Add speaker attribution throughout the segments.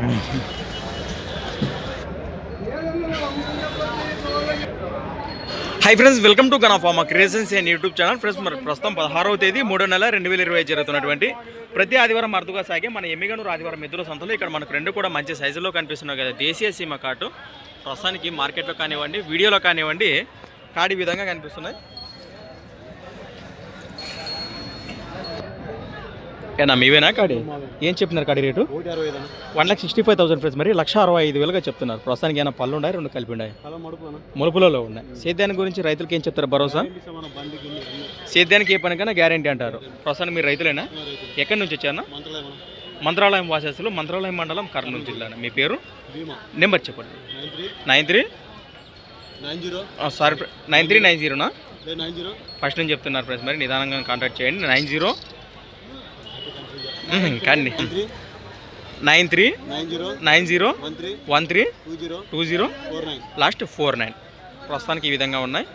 Speaker 1: High friends welcome to గనాఫామా creations and YouTube channel friends మరి ప్రస్తుతం పదహారవ తేదీ మూడో నెల రెండు వేల ఇరవై జరుగుతున్నటువంటి ప్రతి ఆదివారం అరుదుగా సాగే మన ఎమ్మిగను ఆదివారం మిత్రుల సంతలో ఇక్కడ మనకు రెండు కూడా మంచి సైజులో కనిపిస్తున్నాయి కదా దేశీయ సీమ కాటు. ప్రస్తుతానికి మార్కెట్లో కానివ్వండి వీడియోలో కానివ్వండి కాడి విధంగా కనిపిస్తున్నాయి. ఏనా మీవేనా కాడి? ఏం చెప్తున్నారు కాడి rate? One lakh sixty five thousand friends మరి లక్ష అరవై ఐదు వేలుగా చెప్తున్నారు. ప్రస్తుతానికి ఏమైనా పళ్ళు ఉన్నాయి? రెండు కలిపి ఉన్నాయి ములుపులలో ఉన్నాయి. సేద్యాన్ని గురించి రైతులకి ఏం చెప్తారు భరోసా? సేద్యానికి ఏ పనికైనా గ్యారంటీ అంటారు. ప్రస్తుతానికి మీరు రైతులేనా?
Speaker 2: రైతు
Speaker 1: ఎక్కడి నుంచి వచ్చారు
Speaker 2: మంత్రాలయం
Speaker 1: వాసేసులు మంత్రాలయం మండలం కర్నూలు జిల్లా మీ పేరు? నెంబర్ చెప్పండి.
Speaker 2: Nine three.
Speaker 1: Nine sorry nine three nine జీరోనా? First నుంచి చెప్తున్నారు ఫ్రెండ్స్ మరి నిదానంగా కాంటాక్ట్ చేయండి. నైన్ జీరో కానీ
Speaker 2: three
Speaker 1: nine three
Speaker 2: nine zero
Speaker 1: nine zero
Speaker 2: one three
Speaker 1: one three
Speaker 2: two zero
Speaker 1: two zero
Speaker 2: four nine.
Speaker 1: Last four nine. ప్రస్తుతానికి ఈ విధంగా ఉన్నాయి.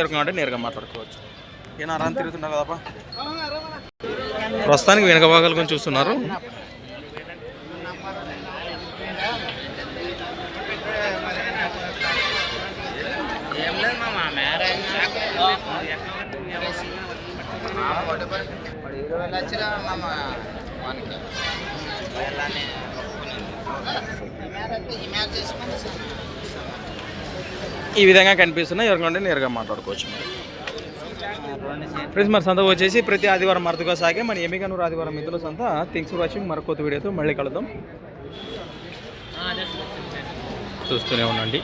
Speaker 1: ఎరుక అంటే నేరుగా మాట్లాడుకోవచ్చు. ఏనా అరాన్ తిరుగుతున్నావు కదపా ప్రస్తుతానికి వెనక భాగాలు కొంచెం చూస్తున్నారు. ఈ విధంగా కనిపిస్తున్నాయి ఎవరికంటే నేరుగా మాట్లాడుకోవచ్చు మరి. ఫ్రెండ్స్ మరి సంత వచ్చేసి ప్రతి ఆదివారం మరదుగా సాగే. మన ఎమిగనూరు ఆదివారం మిత్రుల సంత థింగ్స్ వాచింగ్. మరొక వీడియోతో మళ్ళీ కలుద్దాం. చూస్తూనే ఉండండి.